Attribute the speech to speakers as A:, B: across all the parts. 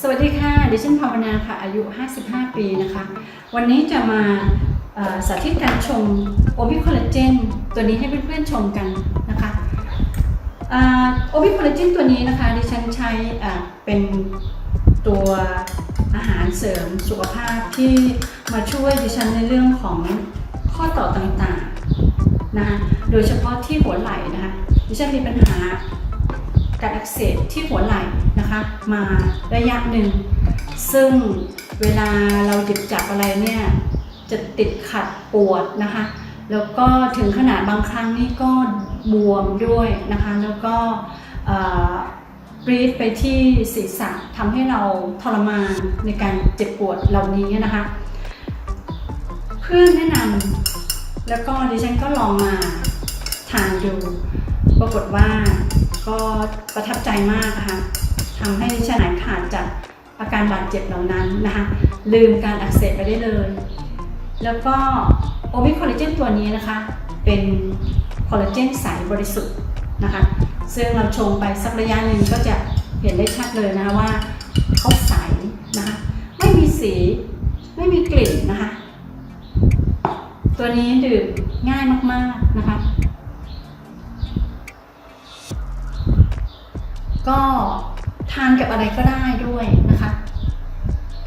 A: สวัสดีค่ะ ดิฉันภาวนาค่ะ อายุ 55 ปีนะคะ วันนี้จะมาสาธิตการชงโอบิคอลลาเจนตัวนี้ให้เพื่อนๆชมกันนะคะโอบิคอลลาเจนตัวนี้นะคะ ดิฉันใช้เป็นตัวอาหารเสริมสุขภาพที่มาช่วยดิฉันในเรื่องของข้อต่อต่างๆนะคะโดยเฉพาะที่หัวไหล่นะคะดิฉันมีปัญหา การอักเสบที่หัวไหล่นะคะมาระยะหนึ่ง ซึ่งเวลาเราหยิบจับอะไรเนี่ยจะติดขัดปวดนะคะ แล้วก็ถึงขนาดบางครั้งนี่ก็บวมด้วยนะคะ แล้วก็เอ่อกรีดไปที่ศีรษะทำให้เราทรมานในการเจ็บปวดเหล่านี้นะคะ เพื่อนแนะนำแล้วก็ดิฉันก็ลองมาทานดู ปรากฏว่า ก็ประทับใจมากนะคะทำให้ดิฉันหายขาดจากอาการบาดเจ็บเหล่านั้นนะคะลืมการอักเสบไปได้เลย แล้วก็โอมิคอลลาเจนตัวนี้นะคะเป็นคอลลาเจนใสบริสุทธิ์นะคะซึ่งเราชงไปสักระยะหนึ่งก็จะเห็นได้ชัดเลยนะคะว่าเขาใสนะคะไม่มีสีไม่มีกลิ่นนะคะ ตัวนี้ดื่มง่ายมากๆนะคะ ก็ทานกับอะไรก็ได้ด้วยนะคะ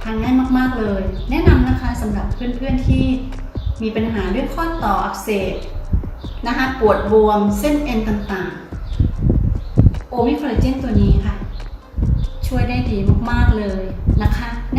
A: ทานง่ายมากๆเลย แนะนำนะคะสำหรับเพื่อนๆที่มีปัญหาเรื่องข้อต่ออักเสบนะคะปวดบวมเส้นเอ็นต่างๆ โอมิคอลลาเจนตัวนี้ค่ะ ช่วยได้ดีมากๆเลยนะคะแนะนำค่ะ